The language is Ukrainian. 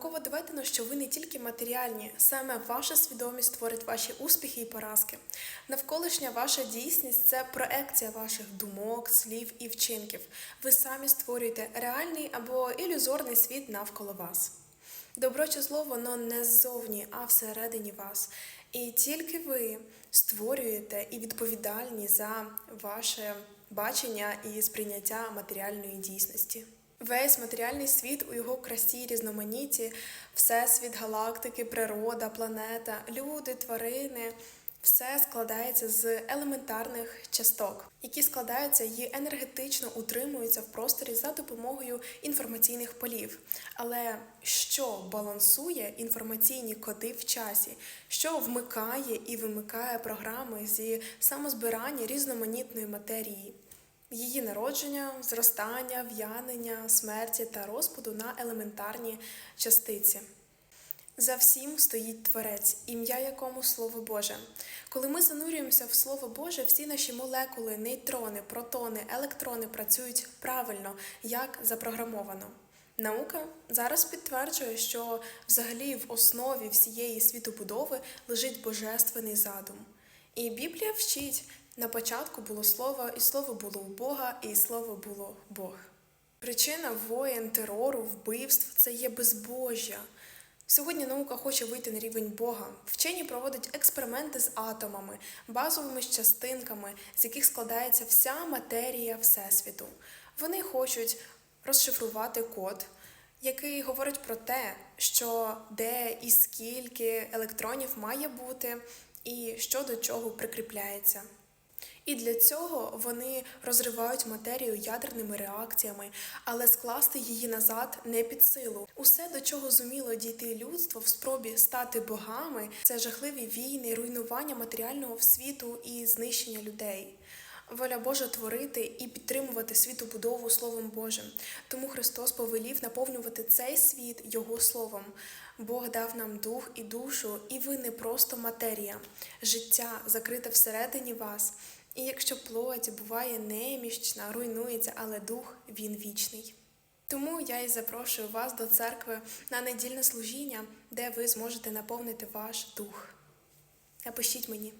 Науково доведено, що ви не тільки матеріальні, саме ваша свідомість творить ваші успіхи і поразки. Навколишня ваша дійсність це проекція ваших думок, слів і вчинків. Ви самі створюєте реальний або ілюзорний світ навколо вас. Добро чи зло воно не ззовні, а всередині вас. І тільки ви створюєте і відповідальні за ваше бачення і сприйняття матеріальної дійсності. Весь матеріальний світ у його красі, різноманітті, всесвіт, галактики, природа, планета, люди, тварини. Все складається з елементарних часток, які складаються і енергетично утримуються в просторі за допомогою інформаційних полів. Але що балансує інформаційні коди в часі, що вмикає і вимикає програми зі самозбирання різноманітної матерії? Її народження, зростання, в'янення, смерті та розпаду на елементарні частиці. За всім стоїть Творець, ім'я якому Слово Боже. Коли ми занурюємося в Слово Боже, всі наші молекули, нейтрони, протони, електрони працюють правильно, як запрограмовано. Наука зараз підтверджує, що взагалі в основі всієї світобудови лежить божественний задум. І Біблія вчить, на початку було слово, і слово було у Бога, і слово було Бог. Причина воєн, терору, вбивств це є безбожжя. Сьогодні наука хоче вийти на рівень Бога. Вчені проводять експерименти з атомами, базовими частинками, з яких складається вся матерія Всесвіту. Вони хочуть розшифрувати код, який говорить про те, що де і скільки електронів має бути, і що до чого прикріпляється. І для цього вони розривають матерію ядерними реакціями, але скласти її назад не під силу. Усе, до чого зуміло дійти людство в спробі стати богами, це жахливі війни, руйнування матеріального світу і знищення людей. Воля Божа творити і підтримувати світобудову Словом Божим. Тому Христос повелів наповнювати цей світ Його Словом. Бог дав нам дух і душу, і ви не просто матерія, життя закрите всередині вас. І якщо плоть буває неміщна, руйнується, але дух він вічний. Тому я і запрошую вас до церкви на недільне служіння, де ви зможете наповнити ваш дух. Напишіть мені.